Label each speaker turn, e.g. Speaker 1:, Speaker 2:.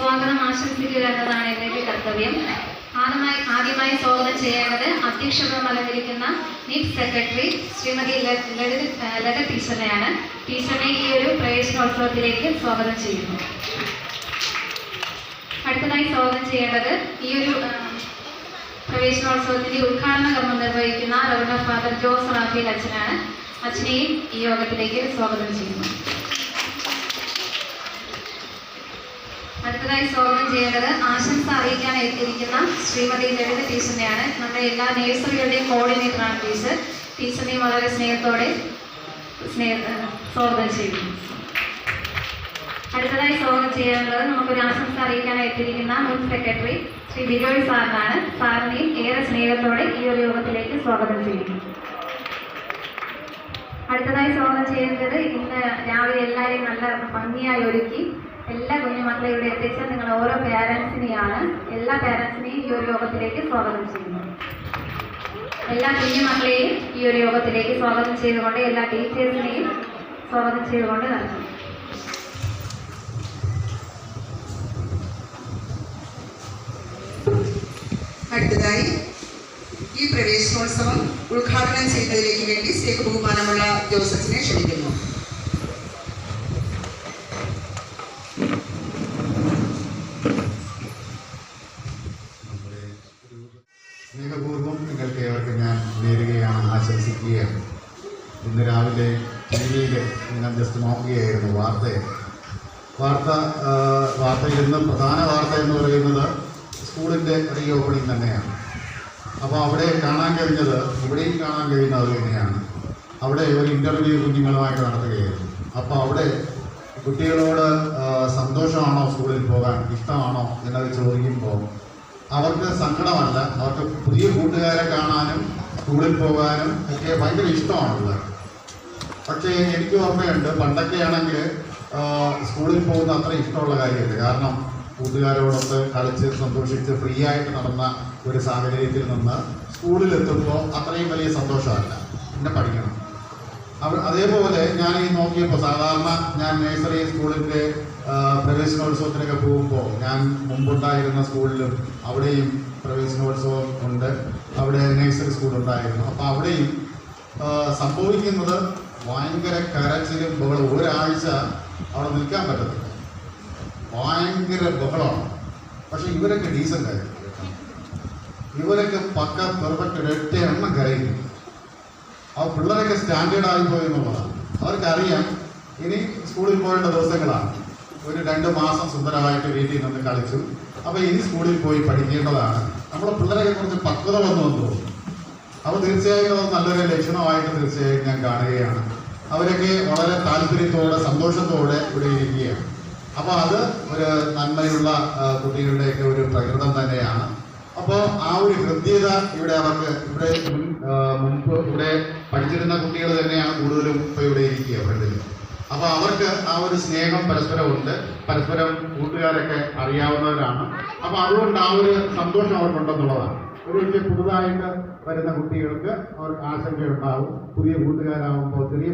Speaker 1: സ്വാഗതം ആശംസിക്കുക എന്നതാണ് എന്റെ കർത്തവ്യം. ആദ്യമായി ആദ്യമായി സ്വാഗതം ചെയ്യേണ്ടത് അധ്യക്ഷപദം അലങ്കരിക്കുന്ന നീറ്റ് സെക്രട്ടറി ശ്രീമതി ലളിത ലത ടീച്ചറിനെയാണ്. ടീച്ചറിനെ ഈ ഒരു പ്രവേശനോത്സവത്തിലേക്ക് സ്വാഗതം ചെയ്യുന്നു. അടുത്തതായി സ്വാഗതം ചെയ്യേണ്ടത് ഈ ഒരു പ്രവേശനോത്സവത്തിന്റെ ഉദ്ഘാടന കർമ്മം നിർവഹിക്കുന്ന റവന്യൂ ഫാദർ ജോസ് റാഫേൽ അച്ഛനാണ്. അച്ഛനെയും ഈ യോഗത്തിലേക്ക് സ്വാഗതം ചെയ്യുന്നു. അടുത്തതായി സ്വാഗതം ചെയ്യേണ്ടത് ആശംസ അറിയിക്കാൻ എത്തിയിരിക്കുന്ന ശ്രീമതി ലളിത ടീച്ചറിനെയാണ്. നമ്മുടെ എല്ലാ നേഴ്സറികളുടെയും കോർഡിനേറ്ററാണ് ടീച്ചർ. ടീച്ചറിനെയും വളരെ സ്നേഹത്തോടെ സ്നേഹ സ്വാഗതം ചെയ്യുന്നു. അടുത്തതായി സ്വാഗതം ചെയ്യാനുള്ളത് നമുക്കൊരു ആശംസ അറിയിക്കാൻ എത്തിയിരിക്കുന്ന മുൻ സെക്രട്ടറി ശ്രീ ബിജോയ് സാറിനാണ്. സാറിനെയും ഏറെ സ്നേഹത്തോടെ ഈ ഒരു യോഗത്തിലേക്ക് സ്വാഗതം ചെയ്യുന്നു. അടുത്തതായി സ്വാഗതം ചെയ്യേണ്ടത് ഇന്ന് രാവിലെ എല്ലാവരെയും നല്ല ഭംഗിയായി ഒരുക്കി എല്ലാ കുഞ്ഞുമക്കളെ ഇവിടെ എത്തിച്ച നിങ്ങൾ ഓരോ പേരൻസിനെയാണ് എല്ലാ പേരൻസിനെയും ഈ ഒരു യോഗത്തിലേക്ക് സ്വാഗതം ചെയ്യുന്നു. എല്ലാ കുഞ്ഞുമക്കളെയും ഈ ഒരു യോഗത്തിലേക്ക് സ്വാഗതം ചെയ്തുകൊണ്ട് എല്ലാ ടീച്ചേഴ്സിനെയും സ്വാഗതം ചെയ്തുകൊണ്ട് നൽകുന്നു
Speaker 2: അടുത്തതായി ഈ പ്രവേശനോത്സവം ഉദ്ഘാടനം ചെയ്യുന്നതിലേക്ക് വേണ്ടി സ്നേഹബഹുമാനമുള്ള ജോസഫിനെ ക്ഷണിക്കുന്നു
Speaker 3: നമ്മുടെ ഒരു സ്നേഹപൂർവം നിങ്ങൾക്ക് ഏവർക്കും ഞാൻ നേരുകയാണ് ആശംസിക്കുകയാണ്. ഇന്ന് രാവിലെ ടി വിയിൽ ഞാൻ ജസ്റ്റ് നോക്കുകയായിരുന്നു വാർത്തയെ വാർത്ത വാർത്തയിൽ ഇന്ന് പ്രധാന വാർത്ത എന്ന് പറയുന്നത് സ്കൂളിന്റെ റീ ഓപ്പണിംഗ് തന്നെയാണ്. അപ്പോൾ അവിടെ കാണാൻ കഴിഞ്ഞത് ഇവിടെയും കാണാൻ കഴിയുന്നത് അത് തന്നെയാണ്. അവിടെ ഒരു ഇന്റർവ്യൂ കുഞ്ഞുങ്ങളുമായിട്ട് നടത്തുകയായിരുന്നു. അപ്പോൾ അവിടെ കുട്ടികളോട് സന്തോഷമാണോ സ്കൂളിൽ പോകാൻ? ഇഷ്ടമാണോ? എന്നത് ചോദിക്കുമ്പോൾ അവർക്ക് സങ്കടമല്ല. അവർക്ക് പുതിയ കൂട്ടുകാരെ കാണാനും സ്കൂളിൽ പോകാനും ഒക്കെ ഭയങ്കര ഇഷ്ടമാണുള്ളത്. പക്ഷേ എനിക്ക് ഓർമ്മയുണ്ട് പണ്ടൊക്കെയാണെങ്കിൽ സ്കൂളിൽ പോകുന്ന അത്ര ഇഷ്ടമുള്ള കാര്യമില്ല. കാരണം കൂട്ടുകാരോടൊത്ത് കളിച്ച് സന്തോഷിച്ച് ഫ്രീ ആയിട്ട് നടന്ന ഒരു സാഹചര്യത്തിൽ നിന്ന് സ്കൂളിലെത്തുമ്പോൾ അത്രയും വലിയ സന്തോഷമല്ല. പിന്നെ പഠിക്കണം. അവർ അതേപോലെ ഞാൻ ഈ നോക്കിയപ്പോൾ സാധാരണ ഞാൻ നേഴ്സറി സ്കൂളിന്റെ പ്രവേശനോത്സവത്തിനൊക്കെ പോകുമ്പോൾ ഞാൻ മുമ്പുണ്ടായിരുന്ന സ്കൂളിലും അവിടെയും പ്രവേശനോത്സവം ഉണ്ട്. അവിടെ നേഴ്സറി സ്കൂൾ ഉണ്ടായിരുന്നു അപ്പോൾ അവിടെയും സംഭവിക്കുന്നത് ഭയങ്കര കരച്ചിലും ബഹളം ഒരാഴ്ച അവിടെ നിൽക്കാൻ പറ്റത്തില്ല. ഭയങ്കര ബഹളമാണ്. പക്ഷെ ഇവരൊക്കെ ഡീസന്റ് ആയിരുന്നു. ഇവരൊക്കെ പക്ക പെർഫെക്റ്റ് ഒരൊറ്റ എണ്ണം കരയില്ല ആ പിള്ളേരൊക്കെ സ്റ്റാൻഡേർഡ് ആയി പോയി എന്നുള്ളതാണ് അവർക്കറിയാം ഇനി സ്കൂളിൽ പോകേണ്ട ദിവസങ്ങളാണ്. ഒരു രണ്ട് മാസം സുന്ദരമായിട്ട് വീട്ടിൽ നിന്ന് കളിച്ചു. അപ്പോൾ ഇനി സ്കൂളിൽ പോയി പഠിക്കേണ്ടതാണ്. നമ്മുടെ പിള്ളേരെ കുറച്ച് പക്വത വന്നു എന്ന് തോന്നുന്നു. അപ്പോൾ തീർച്ചയായും അത് നല്ലൊരു ലക്ഷണമായിട്ട് തീർച്ചയായും ഞാൻ കാണുകയാണ്. അവരൊക്കെ വളരെ താല്പര്യത്തോടെ സന്തോഷത്തോടെ ഇവിടെ ഇരിക്കുകയാണ്. അപ്പോൾ അത് ഒരു നന്മയുള്ള കുട്ടികളുടെ കുട്ടികളുടെയൊക്കെ ഒരു പ്രകൃതം തന്നെയാണ്. അപ്പോൾ ആ ഒരു ഹൃദ്യത ഇവിടെ അവർക്ക് ഇവിടെ മുൻപ് ഇവിടെ പഠിച്ചിരുന്ന കുട്ടികൾ തന്നെയാണ് കൂടുതലും ഇപ്പോൾ ഇവിടെ ഇരിക്കുക ഫ്രണ്ടിൽ അപ്പോൾ അവർക്ക് ആ ഒരു സ്നേഹം പരസ്പരം ഉണ്ട് പരസ്പരം കൂട്ടുകാരൊക്കെ അറിയാവുന്നവരാണ്. അപ്പോൾ അതുകൊണ്ട് ആ ഒരു സന്തോഷം അവർക്കുണ്ടെന്നുള്ളതാണ്. ഒരു പക്ഷേ പുതുതായിട്ട് വരുന്ന കുട്ടികൾക്ക് അവർക്ക് ആശങ്കയുണ്ടാവും. പുതിയ കൂട്ടുകാരാകുമ്പോൾ ചെറിയ